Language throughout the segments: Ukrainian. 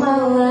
màu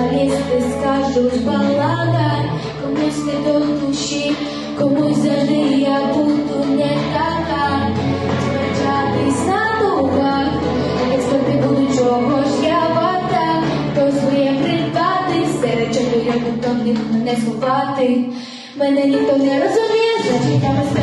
журналісти скажуть балада, комусь не до душі, комусь завжди я буду не така. Сперечатись на дубах, експерти будуть чого ж я вата, хто своє придбати, серед чоловік, то в них мене сховати. Мене ніхто не розуміє, значить я без